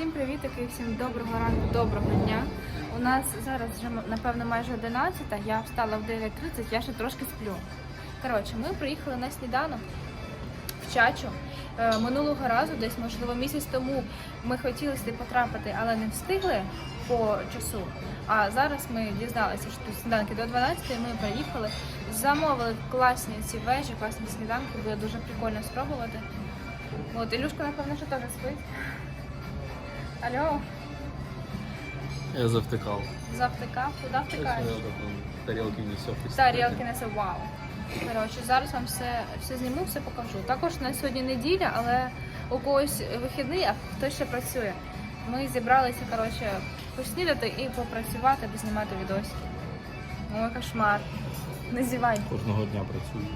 Всім привіт, і всім доброго ранку, доброго дня. У нас зараз вже напевно майже 11, я встала в 9.30, я ще трошки сплю. Коротше, ми приїхали на сніданок в Чачу. Е, Минулого разу, десь можливо місяць тому, ми хотіли сюди потрапити, але не встигли по часу. А зараз ми дізналися, що тут сніданки до 12, ми приїхали, замовили класні ці вежі, класні сніданки, буде дуже прикольно спробувати. От, Ілюшка, напевно, що теж спить. Алло, Я завтикав. завтикав, куди втикаєш? Тарілки не все. Тарілки несе вау. Коротше, зараз вам все, все зніму, все покажу. Також на сьогодні неділя, але у когось вихідний, а хтось ще працює. Ми зібралися, коротше, поснідати і попрацювати, знімати відосики. Ой, кошмар. Не зівай. Кожного дня працюю.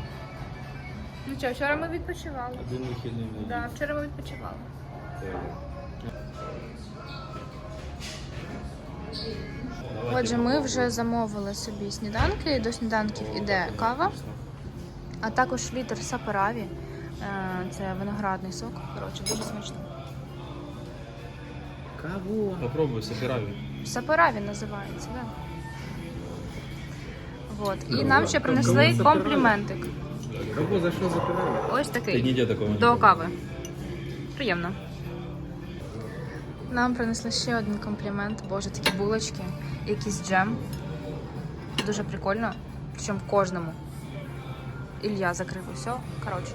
Ну що, вчора ми відпочивали. Один вихідний Да, вчора ми відпочивали. Отже, ми вже замовили собі сніданки. До сніданків іде кава, а також літр сапераві. Е, Це виноградний сок. Коротше, дуже смачно. Кого? Попробуй, собираю. Сапераві називається, так. Вот. І нам ще принесли компліментик. Кого за що запирали? Ось такий. ніде такого До кави. Приємно. Нам принесли ще один комплімент. Боже, такі булочки, якийсь джем. Дуже прикольно. Причому кожному. Ілля закрив усе. Коротше.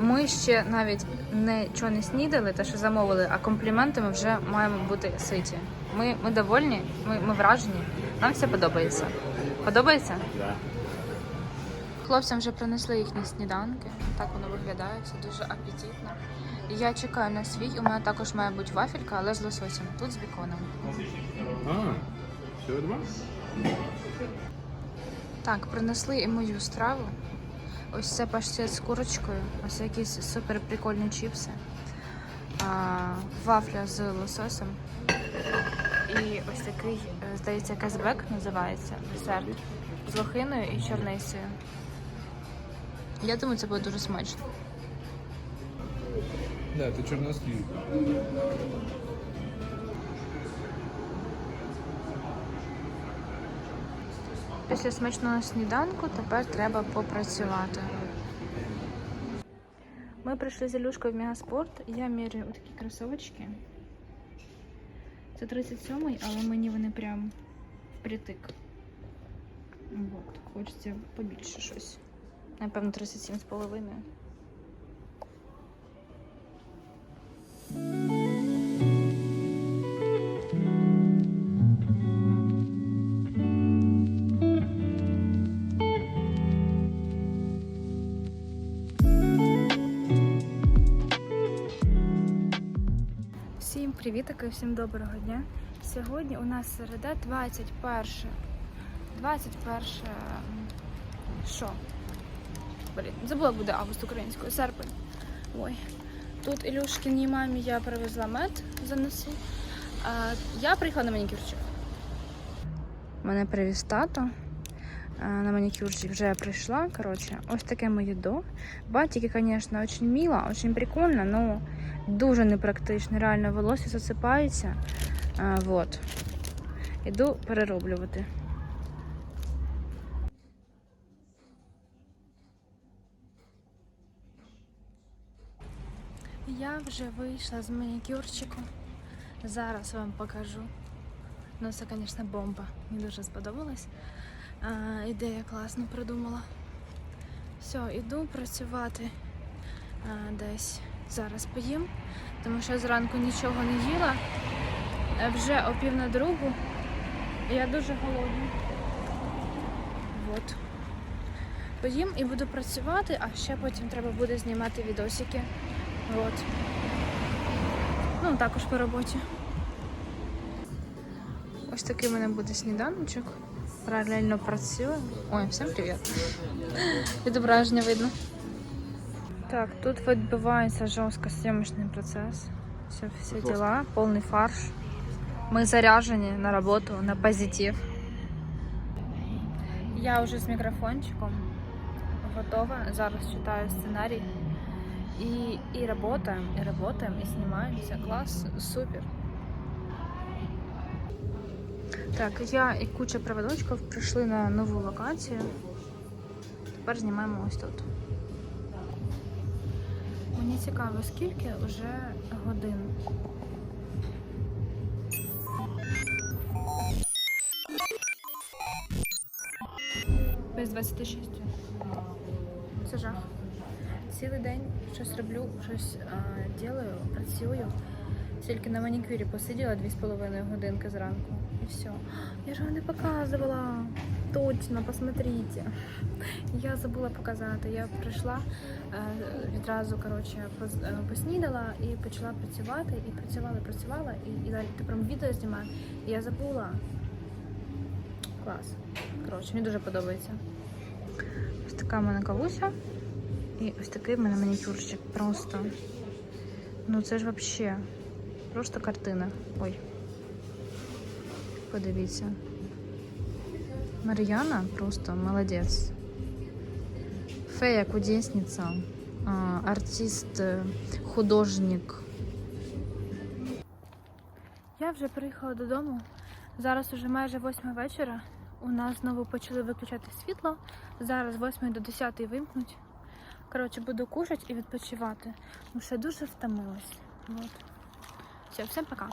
Ми ще навіть нічого не снідали, те, що замовили, а компліментами вже маємо бути ситі. Ми, ми довольні, ми, ми вражені. Нам все подобається. Подобається? Да. Хлопцям вже принесли їхні сніданки. Так воно виглядає, все дуже апетитно. Я чекаю на свій. У мене також має бути вафелька, але з лососем. Тут з біконом. А, всього два? Так, принесли і мою страву. Ось це паштет з курочкою, ось якісь супер прикольні чіпси, а, вафля з лососем. І ось такий, е, здається, казбек називається десерт з лохиною і чорницею. Я думаю, це буде дуже смачно. Да, ти чорнослів. Після смачного сніданку тепер треба попрацювати. Ми прийшли з Ілюшкою в Мегаспорт. Я міряю такі кросовочки. Це 37-й, але мені вони прям впритик. Вот. Хочеться побільше щось. Напевно, 37 з половиною. Всім привітики, всім доброго дня. Сьогодні у нас середа 21. 21. м, Що? Блін, забула буде август українською, серпень. Ой. Тут Ілюшкиній мамі я привезла мед занеси. А я приїхала на манікюрчик. Мене привіз тато. На манікюрчик вже я прийшла. Коротше, ось таке моє до. Батики, звісно, дуже мило, дуже прикольно, але дуже непрактично. Реально волосся засипається. А, вот. Іду перероблювати. Я вже вийшла з манікюрчику. Зараз вам покажу. Ну, це, звісно, бомба. Мені дуже сподобалось. А, ідея класно придумала. Все, іду працювати а, десь. Зараз поїм, тому що зранку нічого не їла. Е, Вже о пів на другу. Я дуже голодна. От. Поїм і буду працювати, а ще потім треба буде знімати відосики. От. Ну, також по роботі. Ось такий у мене буде сніданочок. Паралельно працюю. Ой, всім привіт. Відображення видно. Так, тут відбувається жорстко зйомочний процес. Все, всі діла, повний фарш. Ми заряжені на роботу, на позитив. Я вже з мікрофончиком готова. Зараз читаю сценарій И, и работаем, и работаем, и снимаемся. Класс, супер. Так, я і куча проводочків прийшли на нову локацію. Тепер знімаємо ось тут. Мені цікаво, скільки вже годин. Без 26. Це жах. Цілий день щось роблю, щось а, ділаю, працюю. Тільки на манікюрі посиділа 2,5 годинки зранку. І все. Я ж вам не показувала. Точно, посмотрите. Я забула показати. Я прийшла е, відразу коротше, е, поснідала і почала працювати. І працювала, працювала, і, і далі тепер відео знімаю. І я забула. Клас. Коротше, мені дуже подобається. Ось така в мене кавуся. І ось такий в мене манікюрчик. Просто. Ну це ж вообще. Просто картина. Ой. Подивіться. Мар'яна просто молодець. Фея кудесниця, артист, е, художник. Я вже приїхала додому. Зараз уже майже 8 вечора. У нас знову почали виключати світло. Зараз з 8 до 10 вимкнуть. Коротше, буду кушати і відпочивати. Ну, ще дуже втомилась. Вот. Все, всім пока.